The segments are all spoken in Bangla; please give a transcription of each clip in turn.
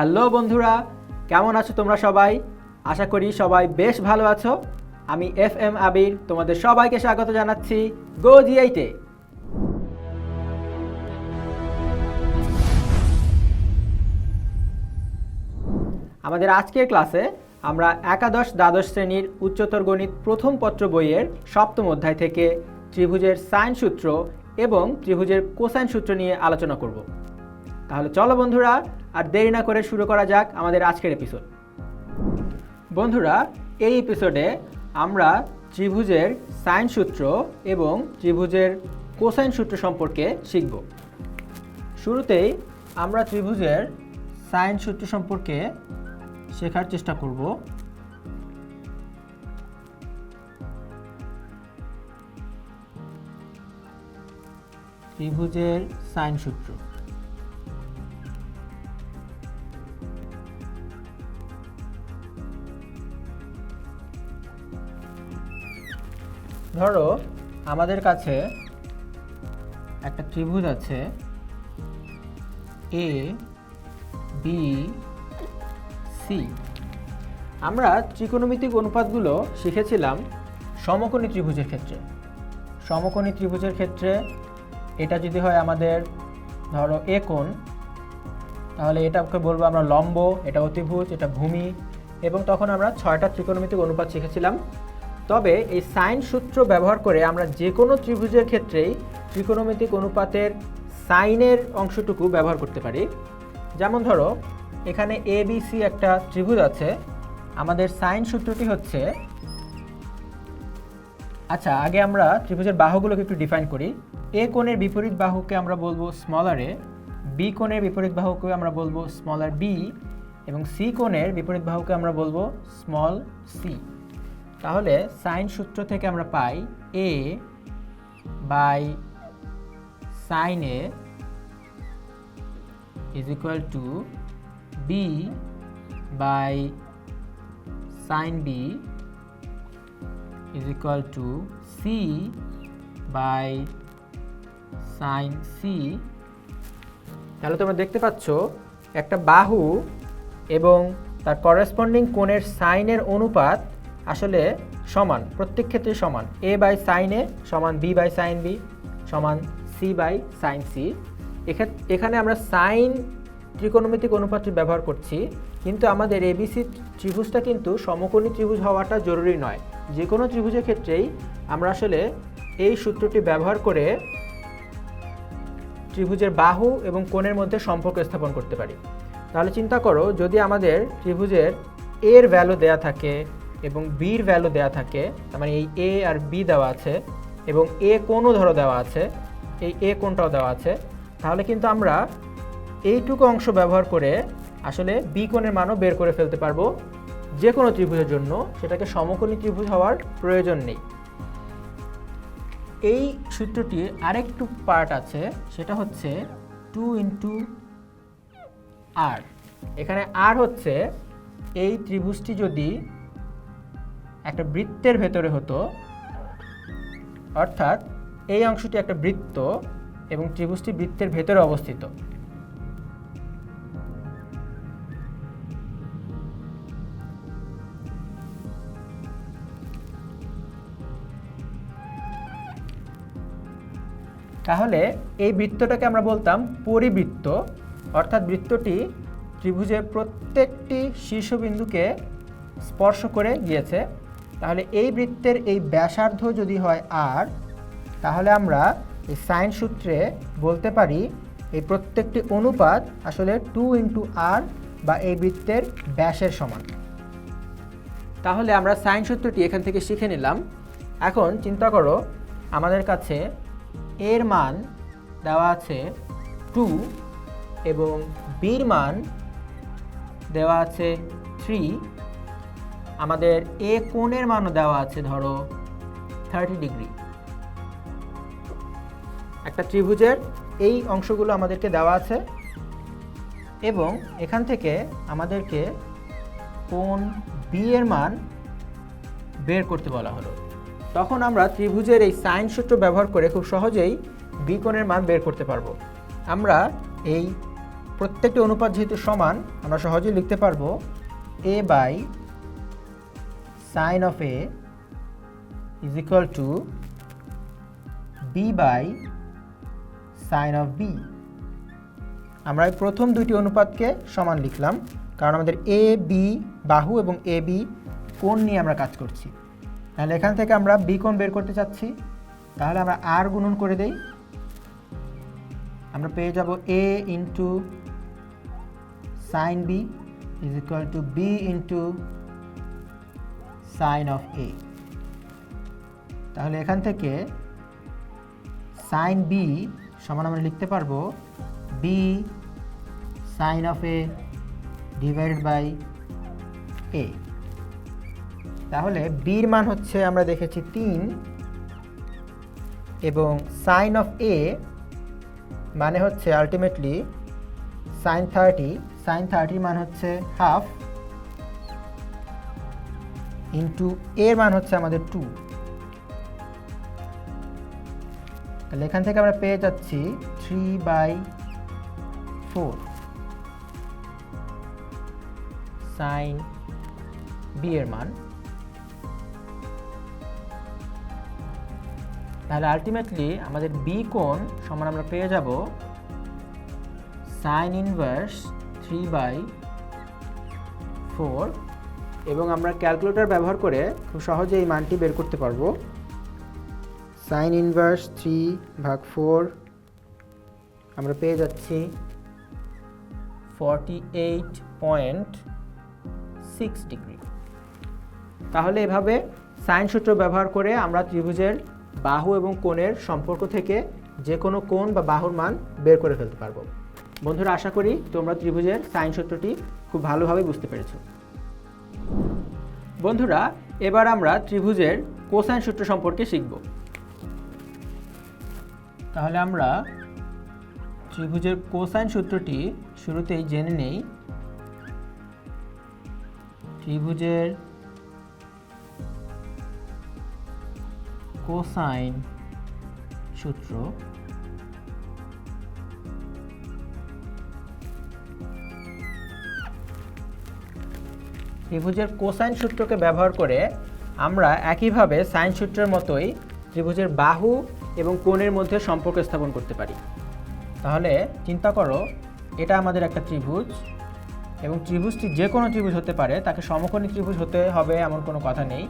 হ্যালো বন্ধুরা, কেমন আছো তোমরা সবাই? আশা করি সবাই বেশ ভালো আছো। আমি এফ এম আবির, তোমাদের সবাইকে স্বাগত জানাচ্ছি গো জিআইতে আমাদের আজকের ক্লাসে আমরা একাদশ দ্বাদশ শ্রেণির উচ্চতর গণিত প্রথম পত্র বইয়ের সপ্তম অধ্যায় থেকে ত্রিভুজের সাইন সূত্র এবং ত্রিভুজের কোসাইন সূত্র নিয়ে আলোচনা করব। তাহলে চলো বন্ধুরা, আর দেরি না করে শুরু করা যাক আমাদের আজকের এপিসোড বন্ধুরা, এই এপিসোডে আমরা ত্রিভুজের সাইন সূত্র এবং ত্রিভুজের কোসাইন সূত্র সম্পর্কে শিখব। শুরুতেই আমরা ত্রিভুজের সাইন সূত্র সম্পর্কে শেখার চেষ্টা করব। ত্রিভুজের সাইন সূত্র। ধরো, আমাদের কাছে একটা ত্রিভুজ আছে এ বি সি আমরা ত্রিকোণমিতিক অনুপাতগুলো শিখেছিলাম সমকোণী ত্রিভুজের ক্ষেত্রে। সমকোণী ত্রিভুজের ক্ষেত্রে এটা যদি হয় আমাদের, ধরো এ কোণ, তাহলে এটাকে বলব আমরা লম্ব এটা অতিভুজ এটা ভূমি, এবং তখন আমরা ছয়টা ত্রিকোণমিতিক অনুপাত শিখেছিলাম তবে এই সাইন সূত্র ব্যবহার করে আমরা যে কোনো ত্রিভুজের ক্ষেত্রেই ত্রিকোণমিতিক অনুপাতের সাইনের অংশটুকু ব্যবহার করতে পারি। যেমন ধরো, এখানে এ সি একটা ত্রিভুজ আছে। আমাদের সাইন সূত্রটি হচ্ছে আচ্ছা আগে আমরা ত্রিভুজের বাহুগুলোকে একটু ডিফাইন করি। এ কোণের বিপরীত বাহুকে আমরা বলব স্মলার এ বি কোণের বিপরীত বাহুকে আমরা বলব স্মলার বি এবং সি কোণের বিপরীত বাহুকে আমরা বলব স্মল সি তাহলে সাইন সূত্র থেকে আমরা পাই A by sine A is equal to B by sine B is equal to C by sine C তাহলে তোমরা দেখতে পাচ্ছ, একটা বাহু এবং তার করেসপন্ডিং কোণের সাইনের অনুপাত আসলে সমান, প্রত্যেক ক্ষেত্রে সমান। এ বাই সাইন এ সমান বি বাই সাইন বি সমান সি বাই সাইন সি এখানে আমরা সাইন ত্রিকোণমিতিক অনুপাতটি ব্যবহার করছি, কিন্তু আমাদের এবিসি ত্রিভুজটা কিন্তু সমকোণী ত্রিভুজ হওয়াটা জরুরি নয়। যে কোনো ত্রিভুজের ক্ষেত্রেই আমরা আসলে এই সূত্রটি ব্যবহার করে ত্রিভুজের বাহু এবং কোণের মধ্যে সম্পর্ক স্থাপন করতে পারি। তাহলে চিন্তা করো, যদি আমাদের ত্রিভুজের এর ভ্যালু দেয়া থাকে এবং বির ভ্যালু দেওয়া থাকে, তার মানে এই এ আর বি দেওয়া আছে, এবং এ কোণও ধরো দেওয়া আছে, এই এ কোনটাও দেওয়া আছে, তাহলে কিন্তু আমরা এইটুকু অংশ ব্যবহার করে আসলে বি কোণের মানও বের করে ফেলতে পারব যে কোনো ত্রিভুজের জন্য, সেটাকে সমকোণী ত্রিভুজ হওয়ার প্রয়োজন নেই। এই সূত্রটির আরেকটু পার্ট আছে, সেটা হচ্ছে টু ইন্টু আর এখানে আর হচ্ছে এই ত্রিভুজটি যদি একটা বৃত্তের ভেতরে হতো। অর্থাৎ এই অংশটি একটা বৃত্ত এবং ত্রিভুজটি বৃত্তের ভেতরে অবস্থিত। তাহলে এই বৃত্তটাকে আমরা বলতাম পরিবৃত্ত। অর্থাৎ বৃত্তটি ত্রিভুজের প্রত্যেকটি শীর্ষবিন্দুকে স্পর্শ করে গিয়েছে। তাহলে এই বৃত্তের এই ব্যাসার্ধ যদি হয় আর তাহলে আমরা এই সাইন সূত্রে বলতে পারি এই প্রত্যেকটি অনুপাত আসলে টু ইন্টু আর বা এই বৃত্তের ব্যাসের সমান। তাহলে আমরা সাইন সূত্রটি এখান থেকে শিখে নিলাম। এখন চিন্তা করো, আমাদের কাছে এর মান দেওয়া আছে টু এবং বির মান দেওয়া আছে থ্রি আমাদের এ কোণের মানও দেওয়া আছে, ধরো থার্টি ডিগ্রি একটা ত্রিভুজের এই অংশগুলো আমাদেরকে দেওয়া আছে, এবং এখান থেকে আমাদেরকে কোন বি এর মান বের করতে বলা হলো। তখন আমরা ত্রিভুজের এই সাইন সূত্র ব্যবহার করে খুব সহজেই বি কোণের মান বের করতে পারব। আমরা এই প্রত্যেকটি অনুপাত যেহেতু সমান, আমরা সহজেই লিখতে পারব A by sine of A is equal to B by sine of B আমরা প্রথম দুইটি অনুপাতকে সমান লিখলাম, কারণ আমাদের এ বি বাহু এবং এ বি কোণ নিয়ে আমরা কাজ করছি। তাহলে এখান থেকে আমরা বি কোণ বের করতে চাচ্ছি। তাহলে আমরা আর গুণন করে দেই। আমরা পেয়ে যাব A into sine B is equal to B into sine of A তাহলে এখান থেকে সাইন বি সমান আমরা লিখতে পারব B sine of A divided by A তাহলে বির মান হচ্ছে আমরা দেখেছি তিন এবং সাইন অফ এ মানে হচ্ছে আলটিমেটলি সাইন থার্টি সাইন থার্টির মান হচ্ছে হাফ ইন্টু এর মান হচ্ছে আমাদের টু তাহলে এখান থেকে আমরা পেয়ে যাচ্ছি three by four sine B এর মান। তাহলে আলটিমেটলি আমাদের বি কোণ সমান আমরা পেয়ে যাব sine inverse three by four এবং আমরা ক্যালকুলেটর ব্যবহার করে খুব সহজে এই মানটি বের করতে পারব। সাইন ইনভার্স থ্রি ভাগ ফোর, আমরা পেয়ে যাচ্ছি forty eight point six degree. তাহলে এভাবে সাইন সূত্র ব্যবহার করে আমরা ত্রিভুজের বাহু এবং কোণের সম্পর্ক থেকে যে কোনো কোণ বা বাহুর মান বের করে ফেলতে পারব। বন্ধুরা, আশা করি তোমরা ত্রিভুজের সাইন সূত্রটি খুব ভালোভাবে বুঝতে পেরেছ। বন্ধুরা, এবার আমরা ত্রিভুজের কোসাইন সূত্র সম্পর্কে শিখব। তাহলে আমরা ত্রিভুজের কোসাইন সূত্রটি শুরুতেই জেনে নেই। ত্রিভুজের কোসাইন সূত্র ত্রিভুজের কোসাইন সূত্রকে ব্যবহার করে আমরা একইভাবে সাইন সূত্রের মতোই ত্রিভুজের বাহু এবং কোণের মধ্যে সম্পর্ক স্থাপন করতে পারি। তাহলে চিন্তা করো, এটা আমাদের একটা ত্রিভুজ এবং ত্রিভুজটি যে কোনো ত্রিভুজ হতে পারে, তাকে সমকোণী ত্রিভুজ হতে হবে এমন কোনো কথা নেই।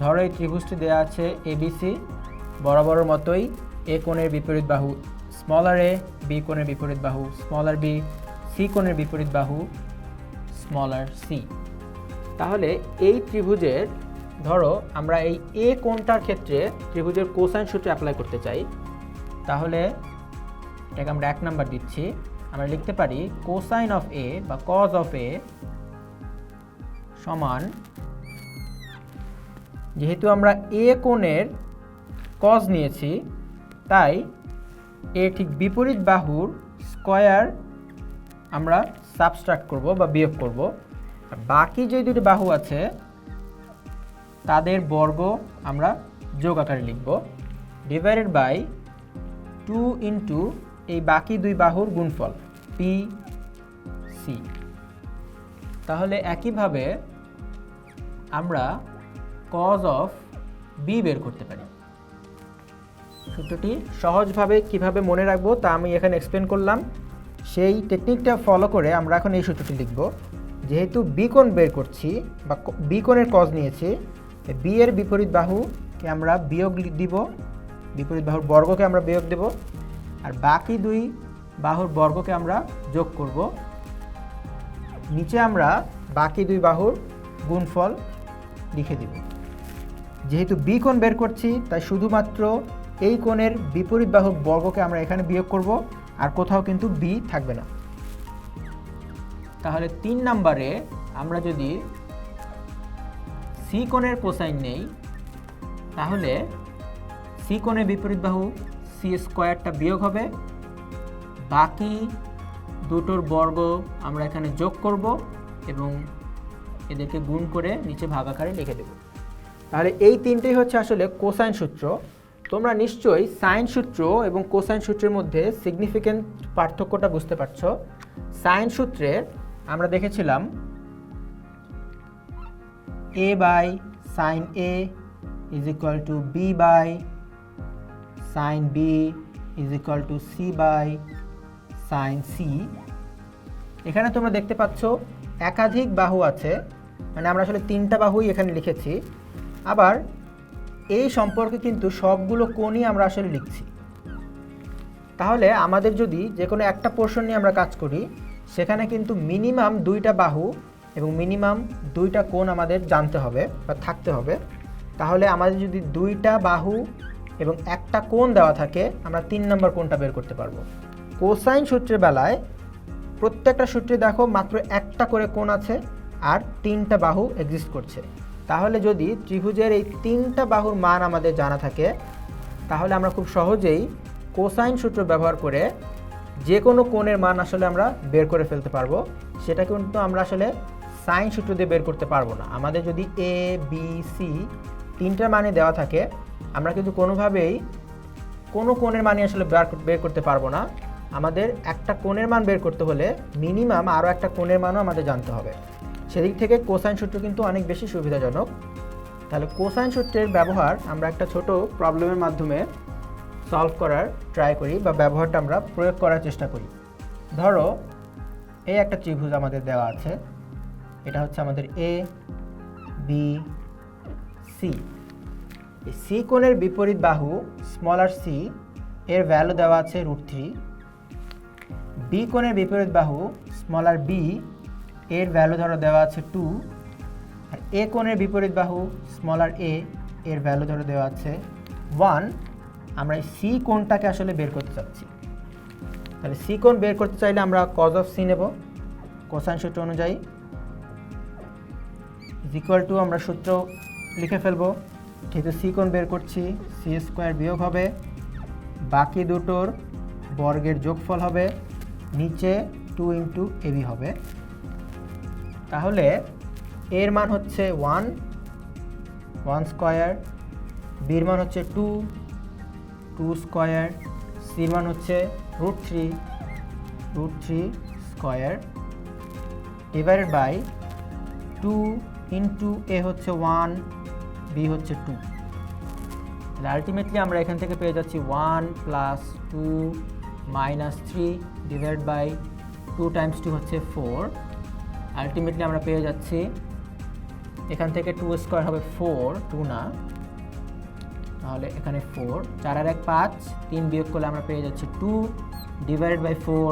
ধরো এই ত্রিভুজটি দেওয়া আছে এবিসি বরাবরের মতোই, এ কোণের বিপরীত বাহু স্মলার এ, বি কোণের বিপরীত বাহু স্মলার বি, সি কোণের বিপরীত বাহু স্মলার সি। তাহলে এই ত্রিভুজের, ধরো আমরা এই এ কোণটার ক্ষেত্রে ত্রিভুজের কোসাইন সূত্র অ্যাপ্লাই করতে চাই, তাহলে এটাকে আমরা এক নাম্বার দিচ্ছি। আমরা লিখতে পারি কোসাইন অফ এ বা কজ অফ এ সমান, যেহেতু আমরা এ কোণের কজ নিয়েছি, তাই এর ঠিক বিপরীত বাহুর স্কয়ার আমরা সাবস্ট্রাক্ট করব বা বিয়োগ করব। বাকি যে দুটি বাহু আছে, তাদের বর্গ আমরা যোগ আকারে লিখব। ডিভাইডেড বাই টু ইন্টু এই বাকি দুই বাহুর গুণফল পি সি তাহলে একইভাবে আমরা কজ অফ বি বের করতে পারি। সূত্রটি সহজভাবে কীভাবে মনে রাখব তা আমি এখানে এক্সপ্লেন করলাম। সেই টেকনিকটা ফলো করে আমরা এখন এই সূত্রটি লিখব। যেহেতু বি কোণ বের করছি বা বি কোণের কজ নিয়েছি বি এর বিপরীত বাহুকে আমরা বিয়োগ দিব, বিপরীত বাহুর বর্গকে আমরা বিয়োগ দেব, আর বাকি দুই বাহুর বর্গকে আমরা যোগ করব। নিচে আমরা বাকি দুই বাহুর গুণফল লিখে দিব। যেহেতু বি কোণ বের করছি, তাই শুধুমাত্র এই কোণের বিপরীত বাহুর বর্গকে আমরা এখানে বিয়োগ করব, আর কোথাও কিন্তু বি থাকবে না। তাহলে তিন নাম্বারে আমরা যদি সি কোণের কোসাইন নেই, তাহলে সি কোণের বিপরীত বাহু সি স্কোয়ারটা বিয়োগ হবে। বাকি দুটোর বর্গ আমরা এখানে যোগ করব এবং এদেরকে গুণ করে নিচে ভাগাকারে লিখে দেব। তাহলে এই তিনটেই হচ্ছে আসলে কোসাইন সূত্র। তোমরা নিশ্চয়ই সাইন সূত্র এবং কোসাইন সূত্রের মধ্যে সিগনিফিক্যান্ট পার্থক্যটা বুঝতে পারছ। সাইন সূত্রে আমরা দেখেছিলাম A by sine A is equal to B by sine B is equal to C by sine C এখানে তোমরা দেখতে পাচ্ছ একাধিক বাহু আছে মানে আমরা আসলে তিনটা বাহুই এখানে লিখেছি। আবার এই সম্পর্কে কিন্তু সবগুলো কোণই আমরা আসলে লিখছি। তাহলে আমাদের যদি যে কোনো একটা পোর্শন নিয়ে আমরা কাজ করি সেখানে কিন্তু মিনিমাম দুইটা বাহু এবং মিনিমাম দুইটা কোণ আমাদের জানতে হবে বা থাকতে হবে। তাহলে আমাদের যদি দুইটা বাহু এবং একটা কোণ দেওয়া থাকে, আমরা তিন নম্বর কোণটা বের করতে পারব। কোসাইন সূত্রের বেলায় প্রত্যেকটা সূত্রে দেখো মাত্র একটা করে কোণ আছে আর তিনটা বাহু এক্সিস্ট করছে। তাহলে যদি ত্রিভুজের এই তিনটা বাহুর মান আমাদের জানা থাকে, তাহলে আমরা খুব সহজেই কোসাইন সূত্র ব্যবহার করে যে কোনো কোণের মান আসলে আমরা বের করে ফেলতে পারব। সেটা কিন্তু আমরা আসলে সাইন সূত্র দিয়ে বের করতে পারব না। আমাদের যদি এ বি সি তিনটার মানে দেওয়া থাকে, আমরা কিন্তু কোনোভাবেই কোনো কোণের মানে আসলে বের করতে পারব না। আমাদের একটা কোণের মান বের করতে হলে মিনিমাম আরও একটা কোণের মানও আমাদের জানতে হবে। সেদিক থেকে কোসাইন সূত্র কিন্তু অনেক বেশি সুবিধাজনক। তাহলে কোসাইন সূত্রের ব্যবহার আমরা একটা ছোট প্রবলেমের মাধ্যমে সলভ করার ট্রাই করি বা ব্যবহারটা আমরা প্রয়োগ করার চেষ্টা করি। ধরো এই একটা ত্রিভুজ আমাদের দেওয়া আছে। এটা হচ্ছে আমাদের এ বি সি এই সি কোণের বিপরীত বাহু স্মলার সি এর ভ্যালু দেওয়া আছে রুট থ্রি বি কোণের বিপরীত বাহু স্মলার বি এর ভ্যালু ধরো দেওয়া আছে টু আর এ কোণের বিপরীত বাহু স্মলার এ এর ভ্যালু ধরো দেওয়া আছে ওয়ান আমরা এই সি কোণটাকে আসলে বের করতে চাচ্ছি। তাহলে সি কোণ বের করতে চাইলে আমরা কজ অফ সি নেব। কোসাইন সূত্র অনুযায়ী। ইকুয়াল টু আমরা সূত্র লিখে ফেলব। যেহেতু সি কোণ বের করছি সি স্কোয়ার বিয়োগ হবে। বাকি দুটোর বর্গের যোগফল হবে। নিচে টু ইন্টু এবি হবে। তাহলে এর মান হচ্ছে ওয়ান ওয়ান স্কোয়ার বির মান হচ্ছে টু টু স্কোয়ার সির মান হচ্ছে root three root three square divided by two into A হচ্ছে ওয়ান বি হচ্ছে টু তাহলে আলটিমেটলি আমরা এখান থেকে পেয়ে যাচ্ছি one plus two minus three divide by two times two হচ্ছে ফোর আলটিমেটলি আমরা পেয়ে যাচ্ছি, এখান থেকে টু স্কোয়ার হবে ফোর টু না। তাহলে এখানে ফোর চার আর এক পাঁচ, তিন বিয়োগ করলে আমরা পেয়ে যাচ্ছি two divided by four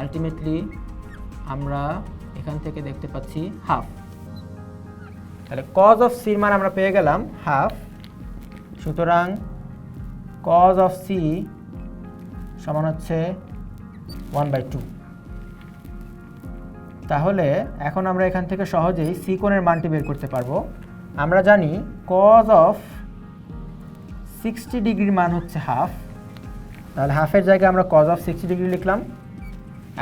ultimately আমরা এখান থেকে দেখতে পাচ্ছি হাফ তাহলে কজ অফ সির মান আমরা পেয়ে গেলাম হাফ সুতরাং কজ অফ সি সমান হচ্ছে ওয়ান বাই টু তাহলে এখন আমরা এখান থেকে সহজেই সি কোণের মানটি বের করতে পারব। আমরা জানি কজ অফ সিক্সটি ডিগ্রির মান হচ্ছে হাফ তাহলে হাফের জায়গায় আমরা কজ অফ সিক্সটি ডিগ্রি লিখলাম।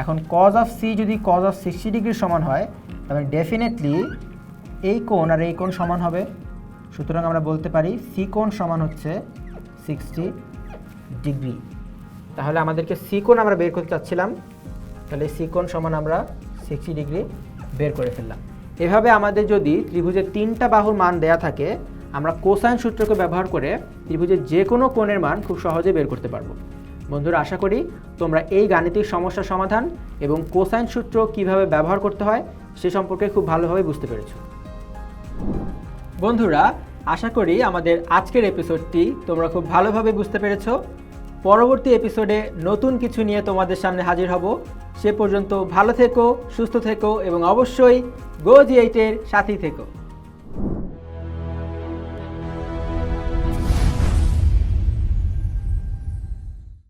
এখন কজ অফ সি যদি কজ অফ সিক্সটি ডিগ্রির সমান হয়, তাহলে ডেফিনেটলি এই কোণ আর এই কোণ সমান হবে। সুতরাং আমরা বলতে পারি সি কোণ সমান হচ্ছে সিক্সটি ডিগ্রি তাহলে আমাদেরকে সি কোণ আমরা বের করতে চাচ্ছিলাম। তাহলে সি কোণ সমান আমরা সিক্সটি ডিগ্রি বের করে ফেললাম। এভাবে আমাদের যদি ত্রিভুজের তিনটা বাহুর মান দেয়া থাকে আমরা কোসাইন সূত্রকে ব্যবহার করে ত্রিভুজের যে কোনো কোণের মান খুব সহজে বের করতে পারব। বন্ধুরা, আশা করি তোমরা এই গাণিতিক সমস্যার সমাধান এবং কোসাইন সূত্র কীভাবে ব্যবহার করতে হয় সে সম্পর্কে খুব ভালোভাবে বুঝতে পেরেছ। বন্ধুরা, আশা করি আমাদের আজকের এপিসোডটি তোমরা খুব ভালোভাবে বুঝতে পেরেছ। পরবর্তী এপিসোডে নতুন কিছু নিয়ে তোমাদের সামনে হাজির হব। সে পর্যন্ত ভালো থেকো, সুস্থ থেকো এবং অবশ্যই গো জি এইটের সাথেই থেকো।